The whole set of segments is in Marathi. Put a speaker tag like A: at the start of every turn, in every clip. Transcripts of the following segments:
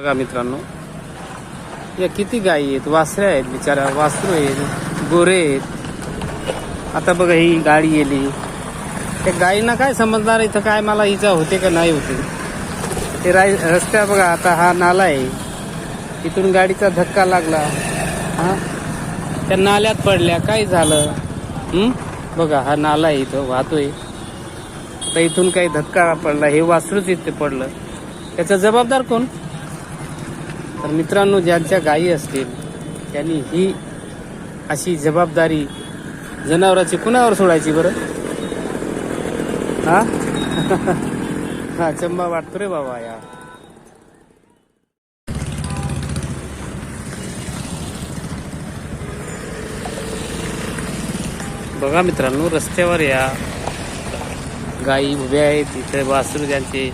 A: बघा मित्रांनो या किती गायी आहेत? वासऱ्या आहेत बिचारा वासरू आहेत गोरे आहेत. आता बघा ही गाडी गेली. त्या गायींना काय समजणार इथं? काय मला इजा होते का नाही होते? ते राय रस्त्या बघा आता हा नाला आहे. इथून गाडीचा धक्का लागला. हा? त्या नाल्यात पडल्या. काय झालं? बघा हा नाला आहे इथं. वाहतोय. आता इथून काही धक्का पडला. हे वासरूच इथे पडलं. त्याचा जबाबदार कोण? तर मित्रांनो ज्यांच्या गायी असतील त्यांनी ही अशी जबाबदारी जनावराची कुणावर सोडायची बरं? हा? हा चंबा वाटतो रे बाबा या. बघा मित्रांनो रस्त्यावर या गायी उभ्या आहेत इथे वासरू ज्यांचे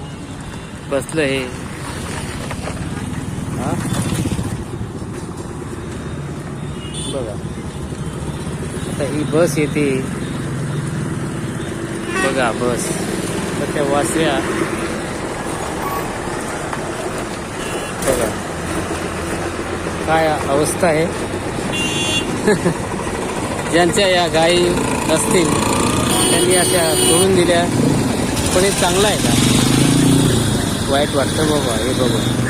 A: बसलं हे. हा? बघा. आता ही बस येते. बघा बस. तर त्या वासऱ्या. बघा. काय अवस्था आहे? ज्यांच्या या गायी नसतील त्यांनी अशा सोडून दिल्या. पण हे चांगलं आहे का? वाईट वाटतं बाबा हे बाबा